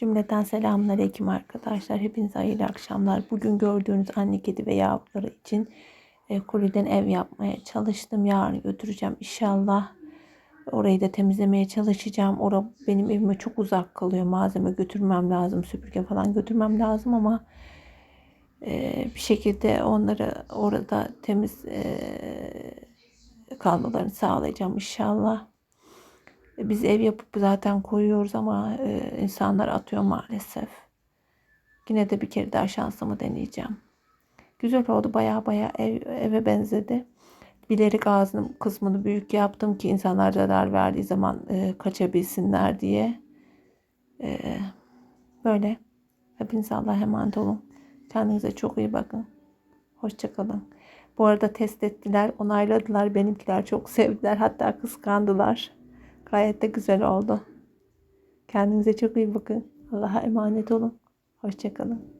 Cümleten selamünaleyküm arkadaşlar. Hepinize hayırlı akşamlar. Bugün gördüğünüz anne kedi ve yavruları için e, kulüden ev yapmaya çalıştım. Yarın götüreceğim inşallah. Orayı da temizlemeye çalışacağım. Ora benim evime çok uzak kalıyor. Malzeme götürmem lazım. Süpürge falan götürmem lazım ama e, bir şekilde onları orada temiz e, kalmalarını sağlayacağım inşallah. Biz ev yapıp zaten koyuyoruz ama e, insanlar atıyor maalesef. Yine de bir kere daha şansımı deneyeceğim. Güzel oldu baya baya ev, eve benzedi. Bilerek ağzının kısmını büyük yaptım ki insanlar zarar verdiği zaman e, kaçabilsinler diye. E, böyle. Hepinize Allah'a emanet olun. Kendinize çok iyi bakın. Hoşçakalın. Bu arada test ettiler, onayladılar. Benimkiler çok sevdiler. Hatta kıskandılar. Gayet de güzel oldu. Kendinize çok iyi bakın. Allah'a emanet olun. Hoşçakalın.